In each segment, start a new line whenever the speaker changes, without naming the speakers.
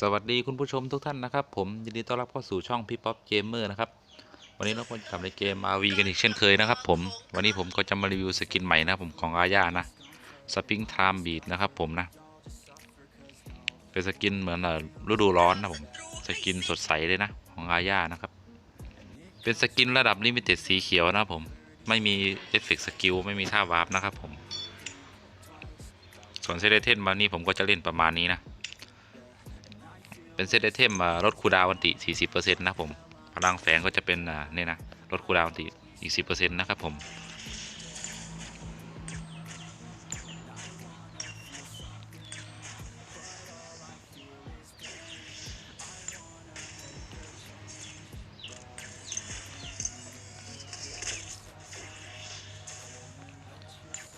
สวัสดีคุณผู้ชมทุกท่านนะครับผมยินดีต้อนรับเข้าสู่ช่องพี่ป๊อปเกมเมอร์นะครับวันนี้เราก็จะทำในเกม RV กันอีกเช่นเคยนะครับผมวันนี้ผมก็จะมารีวิวสกินใหม่นะครับผมของอาญานะสปริงไทม์บีดนะครับผมนะเป็นสกินเหมือนฤดูร้อนนะผมสกินสดใสเลยนะของอาญานะครับเป็นสกินระดับลิมิเต็ดสีเขียวนะผมไม่มีเอฟเฟกต์สกิลไม่มีท่าวาร์ปนะครับผมส่วนเซเลเทนมานี่ผมก็จะเล่นประมาณนี้นะ เป็นเซตไอเทมอ่าลดคูดาวันติ 40%นะผมพลังแฝงก็จะเป็นเนี่ยนะลดคูดาวน์อันติอีก 10%นะครับผม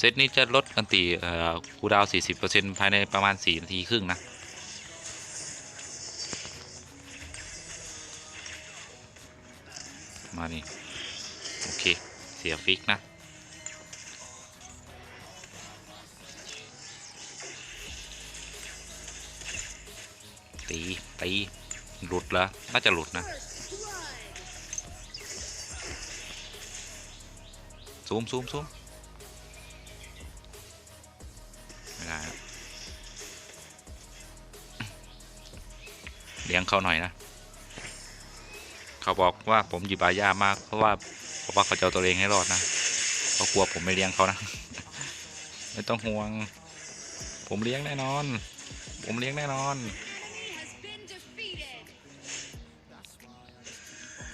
เซตนี้จะลดอันติเอ่อคูดาว 40%ภายในประมาณ 4 นาทีครึ่งนะ มานี่โอเค เสียฟิกนะ ตี ตี หลุดแล้วน่าจะหลุดนะ ซูมซูมซูมไม่ได้เลี้ยงเขาหน่อยนะ เขาบอกว่าผมหยิบอาญามาก เพราะว่าเพราะว่าเขาจะเอาตัวเองให้รอดนะเขากลัวผมไม่เลี้ยงเขานะ ไม่ต้องห่วง ผมเลี้ยงแน่นอน ผมเลี้ยงแน่นอน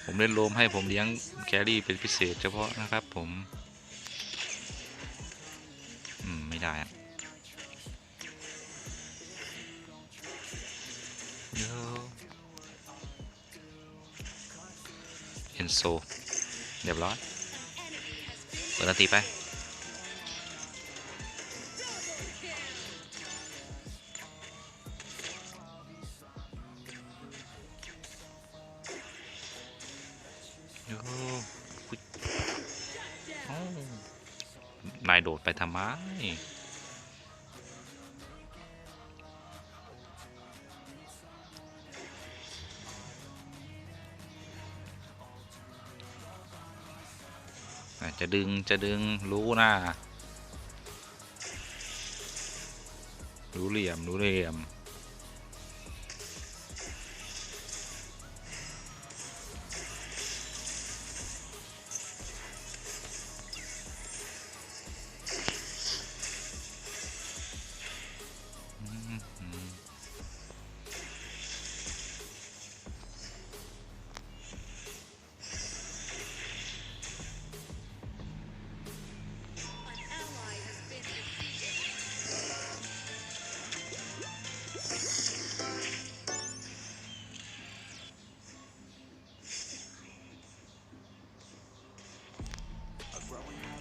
ผมเล่นโลมให้ผมเลี้ยงแครี่เป็นพิเศษเฉพาะนะครับ ผมอืมไม่ได้อะเดี๋ยว นโซเรียบร้อยเปิดนาทีไปโอ้อุ๊ยเอ้านายโดดไปทำไม จะดึงจะดึงรู้นะรู้เหลี่ยมรู้เหลี่ยม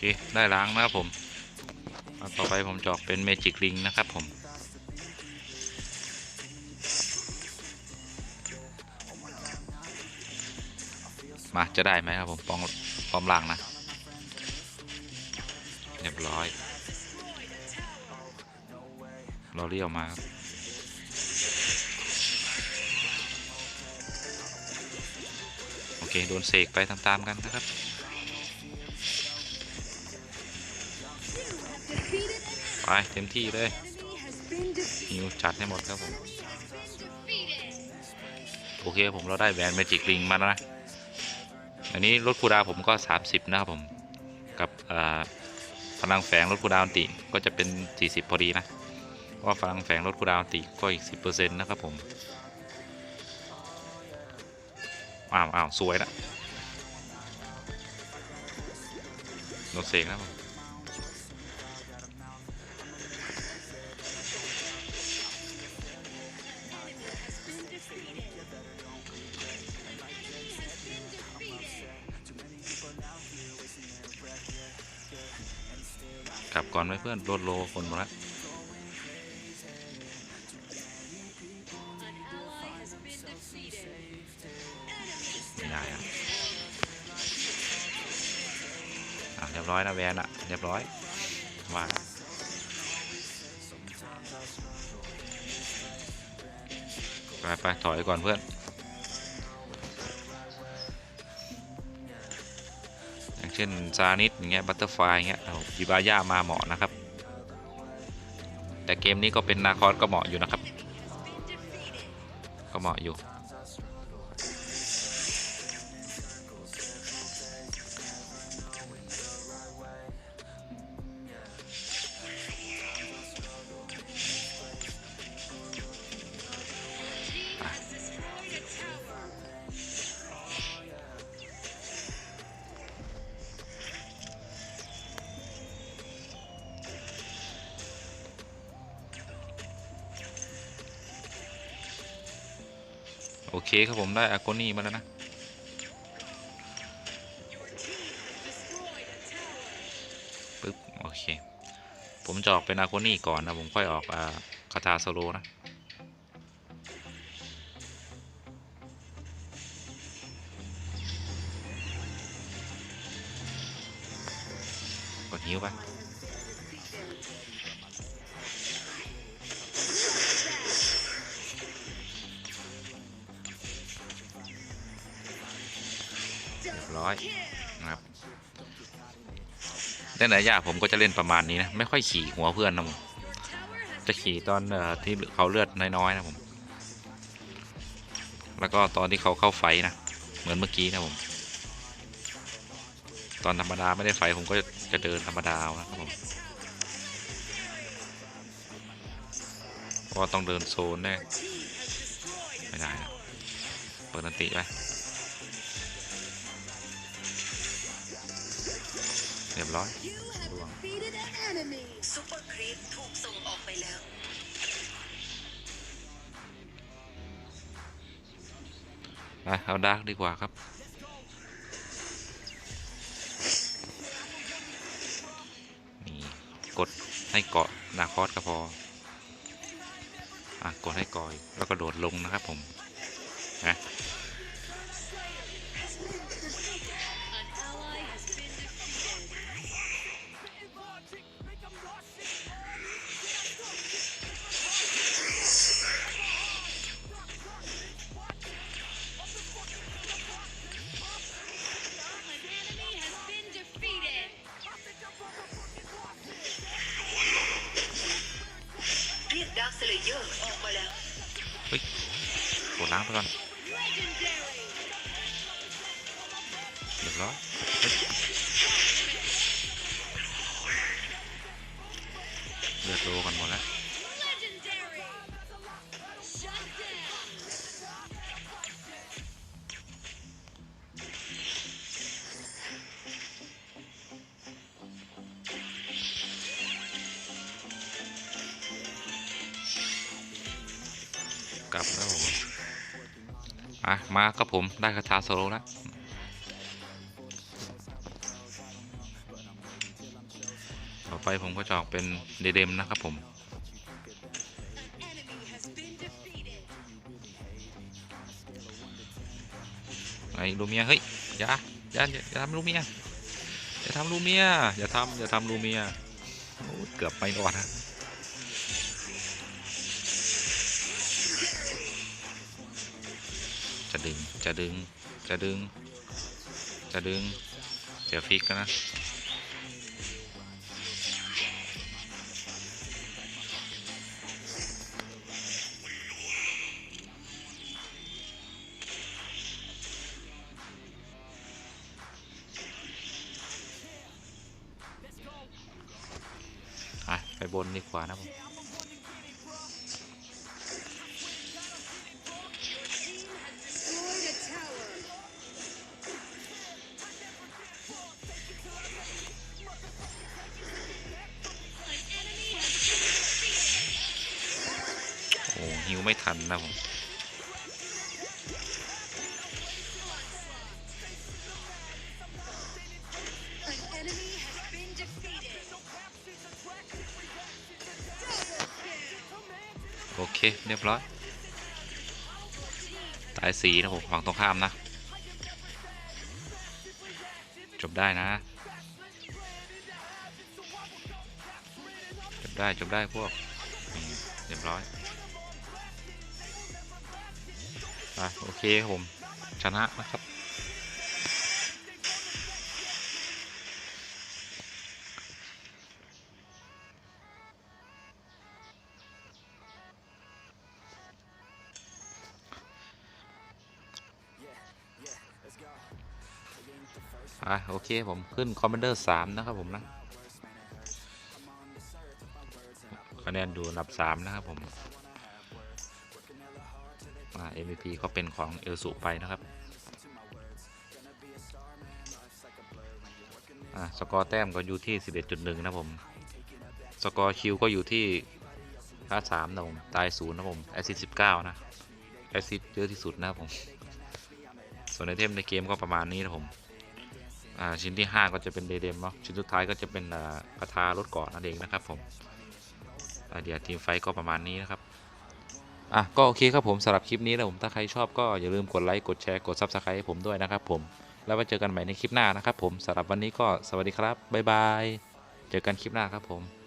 เคได้ล้างนะครับผมเอาต่อไปผมจอกเป็นเมจิกลิงนะครับผมมาจะได้ไหมครับผมปองปอมล่างนะเรียบร้อยเราเรียวมาครับโอเค โดนเสกไปตามๆกันนะครับ เต็มที่เลยฮิวจัดให้หมดครับผม โอเคผมเราได้แหวนเมจิกลิงมาแล้วนะ อันนี้ลดคูดาวผมก็ 30 นะครับผม กับพลังแฝงลดคูดาวติก็จะเป็น 40 พอดีนะเพราะว่าพลังแฝงลดคูดาวน์อันติก็อีก 10%นะครับผม อ้าวอ้าวสวยนะโดนเสกนะครับ กลับก่อนไหมเพื่อนโดนโลคนหมดแล้วไม่ได้อะอะเรียบร้อยนะแวนอะเรียบร้อยว่าไปไปถอยก่อนเพื่อน เช่นซานิสอย่างเงี้ยบัตเตอร์ไฟอย่างเงี้ยเอาบิบาย่ามาเหมาะนะครับ แต่เกมนี้ก็เป็นนาคอสก็เหมาะอยู่นะครับ ก็เหมาะอยู่ โอเคครับผมได้อาโกนี่มาแล้วนะปึ๊บโอเค ผมจะออกเป็นอาโกนี่ก่อนนะผมค่อยออกอาคาถาโซโลนะกดหิวไป ร้อยนะครับแต่ไหนยากผมก็จะเล่นประมาณนี้นะ ไม่ค่อยขี่หัวเพื่อนนะผมจะขี่ตอนอที่เขาเลือดน้อยๆนะผม แล้วก็ตอนที่เขาเข้าไฟนะ เหมือนเมื่อกี้นะผม ตอนธรรมดาไม่ได้ไฟผมก็จะเดินธรรมดานะครับผมเพราะว่าต้องเดินโซนแน่ไม่ได้นะเปิดนันติไป เรียบร้อย
You have defeated an enemy.
ซูเปอร์ครีปถูกส่งออกไปแล้ว
ไปเอาดาร์กดีกว่าครับ นี่ กดให้เกาะนาคอสก็พอ อะ กดให้กอย แล้วก็โดดลงนะครับผม นะ
เรียกดาร์คเซเลเยอร์ออกมาแล้ว
เฮ้ยกดล้างไปก่อนเรียบร้อยเฮ้ยเลือดโลกันหมดแล้ว บแล้วผมอะมาครับผมได้คาถาโซโลแล้วต่อไปผมก็จะออกเป็นเดเดมนะครับผมไอ้ลูเมียเฮ้ยอย่าอย่าอย่าทำลูเมียอย่าทำลูเมียอย่าทำอย่าทำลูเมียเกือบไปรอดนะ จะดึง จะดึง จะดึง จะดึงเสียวฟิกแล้วนะอะไปบนดีกว่านะผม โอ้ฮิวไม่ทันนะผมโอเค เรียบร้อย ตายสีนะผมฝั่งตรงข้ามนะ จบได้นะ จบได้ จบได้พวก เรียบร้อย อะโอเคครับผม ชนะนะครับ อะโอเคผมขึ้นคอมมานเดอร์สามนะครับผมนะคะแนนอยู่อันดับสามนะครับผม MVP ก็เป็นของเอลสุไปนะครับสกอร์แต้มก็อยู่ที่ 11.1 นะผม สกอร์คิวก็อยู่ที่ค่าสามนะผม ตายศูนย์นะผม แอซิสสิบเก้านะ แอซิสเยอะที่สุดนะครับผม ส่วนไอเทมในเกมก็ประมาณนี้นะผม อ่าชิ้นที่ 5 ก็จะเป็นเดเดมเนาะ ชิ้นสุดท้ายก็จะเป็นกระทารถเกาะนั่นเองนะครับผมเดี๋ยวทีมไฟก็ประมาณนี้นะครับ อะก็โอเคครับผมสำหรับคลิปนี้นะผมถ้าใครชอบก็อย่าลืมกดไลค์กดแชร์กด Subscribe ให้ผมด้วยนะครับผมแล้วไว้เจอกันใหม่ในคลิปหน้านะครับผมสำหรับวันนี้ก็สวัสดีครับบ๊ายบายเจอกันคลิปหน้าครับผม